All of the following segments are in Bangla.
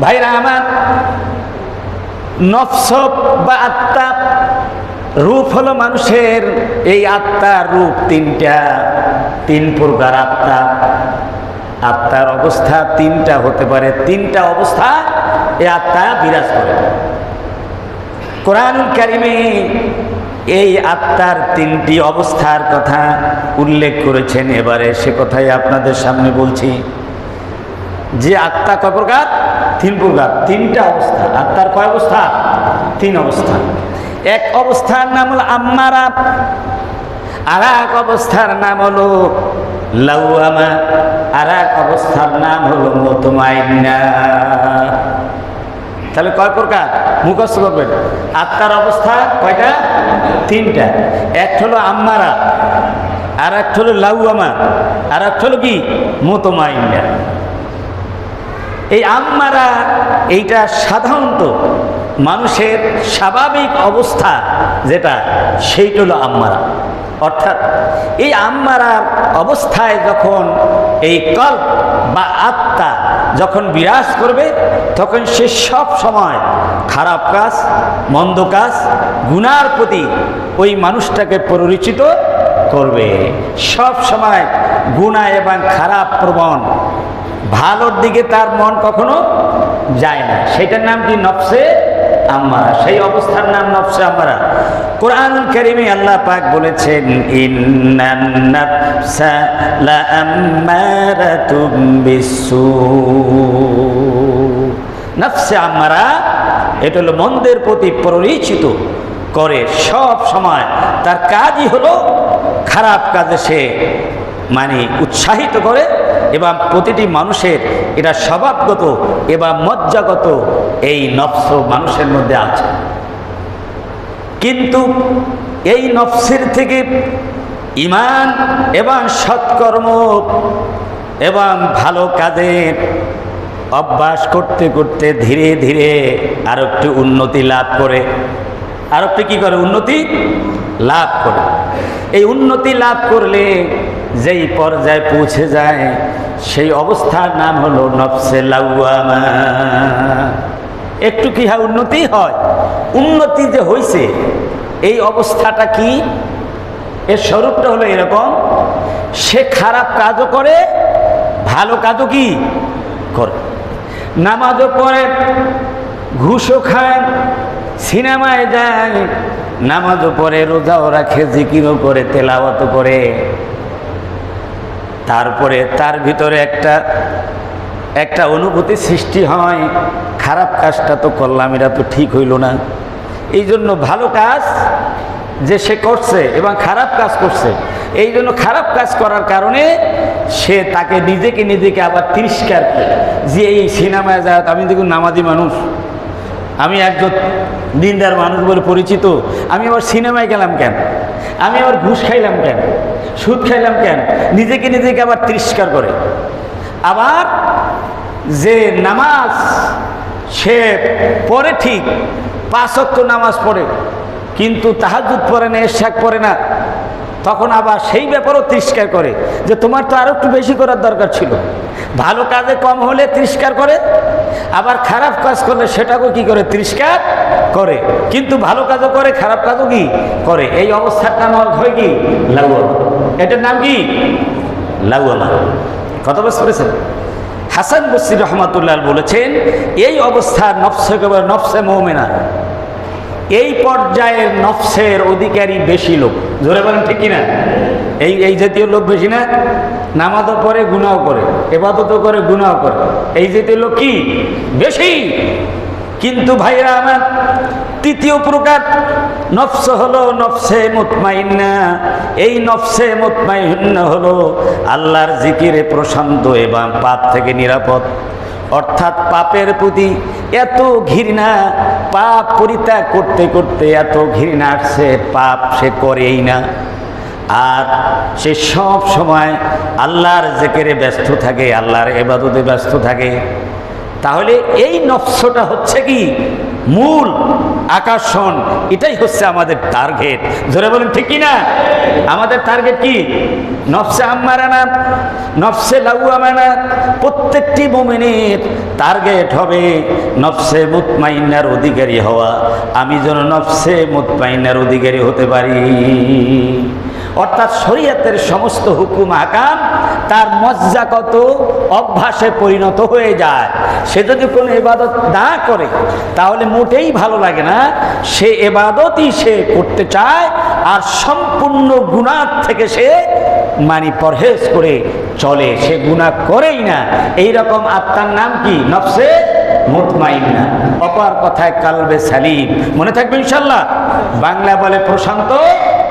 ভাইরা আমার নফস বা আত্মা রূপ হলো মানুষের, এই আত্মার রূপ তিনটা, তিন প্রকার আত্মা। আত্মার অবস্থা তিনটা হতে পারে। তিনটা অবস্থা এই আত্মা বিরাজ করে। কোরআন কারিমে এই আত্মার তিনটি অবস্থার কথা উল্লেখ করেছেন। এবারে সে কথাই আপনাদের সামনে বলছি। যে আত্মা কয় প্রকার? তিন প্রকার। তিনটা অবস্থা। আত্মার কয় অবস্থা? তিন অবস্থা। এক অবস্থার নাম হলো আম্মারা। আর এক অবস্থার নাম হলো লাউয়ামা। আর এক অবস্থার নাম হলো মতমাইনা তাহলে কয় প্রকার? মুখস্থ করবেন। আত্মার অবস্থা কয়টা? তিনটা। এক হলো আম্মারা। আর একটা হলো লাউয়ামা। আর একটা হলো কি? মতমাইনা এই আম্মারা এইটা সাধারণত মানুষের স্বাভাবিক অবস্থা যেটা, সেইটা হলো আম্মারা। অর্থাৎ এই আম্মারার অবস্থায় যখন এই কল্প বা আত্মা যখন বিরাজ করবে, তখন সে সব সময় খারাপ কাজ, মন্দ কাজ, গুনার প্রতি ওই মানুষটাকে পরিচিত করবে। সব সময় গুণা এবং খারাপ প্রবণ ভালোর দিকে তার মন কখনো যায় না। সেটার নাম কি? নফসে আম্মারা। সেই অবস্থার নাম নফসে আম্মারা। কোরআন কারিমে আল্লাহ পাক বলেছেন নাফসা আম্মারা, এটা হলো মন্দের প্রতি পরিচিত করে সব সময়। তার কাজই হলো খারাপ কাজে সে মানে উৎসাহিত করে এবং প্রতিটি মানুষের এটা স্বভাবগত এবং মজ্জাগত এই নফস মানুষের মধ্যে আছে। কিন্তু এই নফসের থেকে ইমান এবং সৎকর্ম এবং ভালো কাজের অভ্যাস করতে করতে ধীরে ধীরে আরও একটু উন্নতি লাভ করে। আরও একটু কি করে? উন্নতি লাভ করে। এই উন্নতি লাভ করলে যেই পর্যায়ে পৌঁছে যায়, সেই অবস্থার নাম হলো নফসে লাউয়ামা। একটু কি হয় উন্নতি হয়? উন্নতি যে হয়েছে এই অবস্থাটা কি? এর স্বরূপটা হলো এরকম, সে খারাপ কাজও করে, ভালো কাজও কি? করে। নামাজও পড়ে, ঘুষও খায়, সিনেমায় যায়, নামাজও পড়ে, রোজাও রাখে, জিকিরও করে, তেলাওয়াতও করে। তারপরে তার ভিতরে একটা একটা অনুভূতি সৃষ্টি হয়, খারাপ কাজটা তো করলাম, এটা তো ঠিক হইল না। এই জন্য ভালো কাজ যে সে করছে এবং খারাপ কাজ করছে এই জন্য খারাপ কাজ করার কারণে সে তাকে নিজেকে নিজেকে আবার তিরস্কার করে, যে এই সিনেমায় যায় আমি দেখুন নামাজি মানুষ, আমি একজন দিনদার মানুষ বলে পরিচিত, আমি আবার সিনেমায় গেলাম কেন? আমি আবার ঘুষ খাইলাম কেন? সুদ খাইলাম কেন? নিজেকে নিজেকে আবার তিরস্কার করে। আবার যে নামাজ সে পড়ে ঠিক পাঁচক্ত নামাজ পড়ে, কিন্তু তাহাজুদ পড়ে না এরশাক পড়ে না, তখন আবার সেই ব্যাপারও তিরস্কার করে যে তোমার তো আরও একটু বেশি করার দরকার ছিল। ভালো কাজে কম হলে তিরস্কার করে, আবার খারাপ কাজ করলে সেটাকেও কি করে? তিরস্কার করে। কিন্তু ভালো কাজও করে, খারাপ কাজও কি করে? এই অবস্থার নাম হয় কি? লাগুয়ামা এটার নাম কি? লাগুয়ামা কত বুঝতে পেরেছেন হাসান বসির রহমাতুল্লাহ বলেছেন, এই অবস্থার নফসে নফসে মৌমেনা। এই পর্যায়ের নফসের অধিকারী বেশি লোক। জোরে বলেন ঠিক কিনা? এই এই জাতীয় লোক বেশি না? নামাজও করে গুনাও করে, এবাদতও করে গুনাও করে। এই জাতীয় লোক কি? বেশি। কিন্তু ভাইরা আমার, তৃতীয় প্রকার নফস হলো নফসে মুতমাইন্না। এই নফসে মুতমাইন্না হলো আল্লাহর জিকিরে প্রশান্ত এবং পাপ থেকে নিরাপদ। অর্থাৎ পাপের প্রতি এত ঘৃণা, পাপ পরিত্যাগ করতে করতে এত ঘৃণা আসছে, পাপ সে করেই না। আর সে সব সময় আল্লাহর জেকেরে ব্যস্ত থাকে, আল্লাহর এবাদতে ব্যস্ত থাকে। তাহলে এই নফসটা হচ্ছে কি? মূল আকর্ষণ। এটাই হচ্ছে আমাদের টার্গেট ধরে বলেন, ঠিক না? আমাদের টার্গেট কি? নফসে আম্মারানা, নফসে লাউয়ামানা প্রত্যেকটি মোমিনের টার্গেট হবে নফসে মুতমাইনার অধিকারী হওয়া। আমি যেন নফসে মুতমাইনার অধিকারী হতে পারি। অর্থাৎ শরীয়তের সমস্ত হুকুম আকাম তার মজ্জাগত অভ্যাসে পরিণত হয়ে যায়। সে যদি কোনো এবাদত না করে, তাহলে মোটেই ভালো লাগে না। সে এবাদতই সে করতে চায় আর সম্পূর্ণ গুণার থেকে সে মানে পরহেজ করে চলে। সে গুণা করেই না। এই রকম আত্মার নাম কি? নফসে মুতমাইন্না। অপার কথায় কালবে সালিম। মনে থাকবে ইনশাল্লাহ? বাংলা বলে প্রশান্ত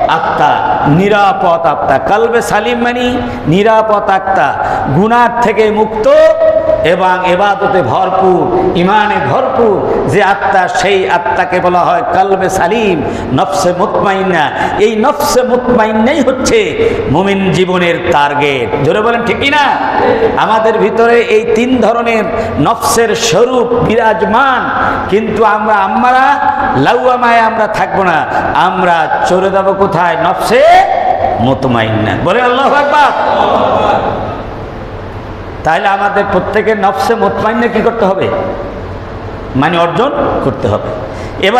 আত্মা নিরাপদ আত্মা। কালবে সালিম মানি নিরাপদ আত্মা। গুণার থেকে মুক্ত এবং এবাদতে ভরপুর, ইমানে ভরপুর, যে আত্মা সেই আত্মাকে বলা হয় কালবে সালিম, নফসে মুতমাইন্না। এই নফসে মুতমাইন্নাই হচ্ছে মুমিন জীবনের টার্গেট। জোরে বলেন ঠিকই না আমাদের ভিতরে এই তিন ধরনের নফসের স্বরূপ বিরাজমান, কিন্তু আমরা আমরা লাউয়ামায় আমরা থাকব না। আমরা চলে যাব কোথায়? নফসে মুতমাইন্না। বলে আল্লাহ আকবার। তাহলে আমাদের প্রত্যেকের নফসে মোতমাইন্য কি করতে হবে? মানে অর্জন করতে হবে। এবারে